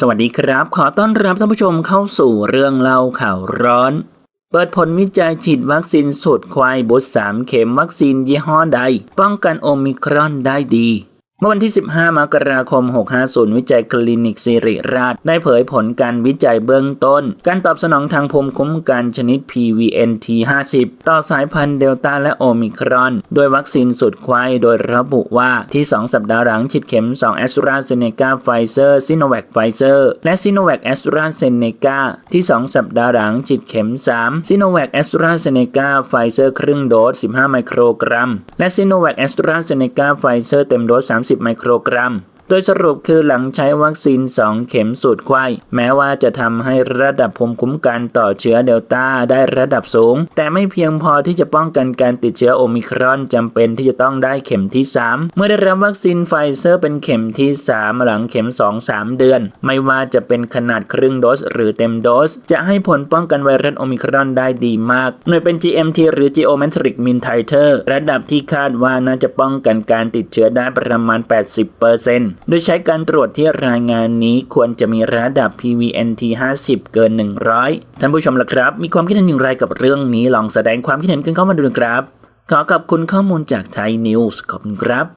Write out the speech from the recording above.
สวัสดีครับ ขอต้อนรับท่านผู้ชมเข้าสู่เรื่องเล่าข่าวร้อน เปิดผลวิจัยฉีดวัคซีนสูตรควายบุตร3เข็มวัคซีนยี่ห้อใด ป้องกันโอมิครอนได้ดี เมื่อวันที่ 15 มกราคม 65ศูนย์วิจัยคลินิกสิริราช ได้เผยผลการวิจัยเบื้องต้น การตอบสนองทางภูมิคุ้มกันชนิด PVNT50 ต่อสายพันธุ์เดลต้าและโอมิครอน โดยวัคซีนสุดควายโดยระบุว่าที่ 2 สัปดาห์หลังฉีดเข็ม 2 แอสตราเซเนกาไฟเซอร์ซิโนแวคไฟเซอร์และซิโนแวคแอสตราเซเนกาที่ 2 สัปดาห์หลังฉีดเข็ม 3 ซิโนแวคแอสตราเซเนกาไฟเซอร์ครึ่งโดส 15 ไมโครกรัม และซิโนแวคแอสตราเซเนกาไฟเซอร์เต็มโดส 30ไมโครกรัม โดยสรุปคือหลังใช้วัคซีน 2 เข็มสูตรไข้แม้ว่าจะทำให้ระดับภูมิคุ้มกันต่อเชื้อเดลต้าได้ระดับสูง แต่ไม่เพียงพอที่จะป้องกันการติดเชื้อโอมิครอนจำเป็นที่จะต้องได้เข็มที่ 3 เมื่อได้รับวัคซีนไฟเซอร์เป็นเข็มที่ 3 หลังเข็ม 2-3 เดือน ไม่ว่าจะเป็นขนาดครึ่งโดสหรือเต็มโดส จะให้ผลป้องกันไวรัสโอมิครอนได้ดีมาก หน่วยเป็น GMT หรือ Geometric Mean Titer ระดับที่คาดว่าน่าจะป้องกันการติดเชื้อได้ประมาณ 80%โดยใช้การตรวจที่รายงานนี้ควรจะมีระดับ PVNT 50 เกิน 100 ท่านผู้ชมล่ะครับ มีความคิดเห็นอย่างไรกับเรื่องนี้ลองแสดงความคิดเห็นกันเข้ามาดูนะครับ ขอขอบคุณข้อมูลจากไทยนิวส์ขอบคุณครับ